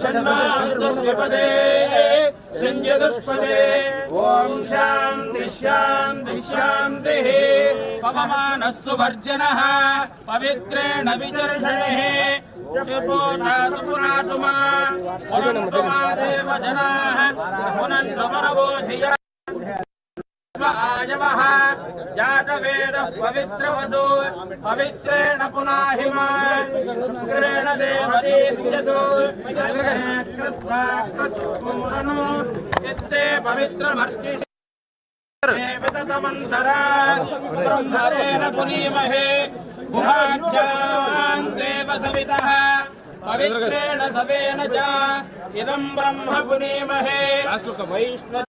షణ్మాస్తద్విపదే సంజదుష్పదే ఓం శాంతి శాంతి శాంతి పవమానస్సు వర్జన పవిత్రేణ విచర్షణే పునాతు పునాతుమా జనా विश्व आजवः जातवेदः पवित्रवधू पवित्रेण पुनाहिमान् शुक्रेण देवतीर्यतु कृत्वा पवित्रेण सवेन च ब्रह्म पुनीमहे। वैष्णव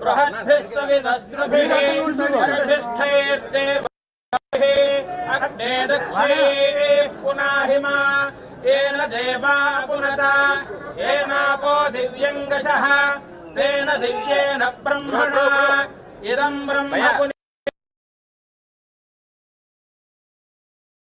జావా మా పునీతా బృహద్భిः సవిదస్త్రభిः వరిష్ఠైర్దేవైः అగ్నే దక్షే పునాహిమా ఏన దేవా పునత ఏనాపో దివ్యంగశः తేన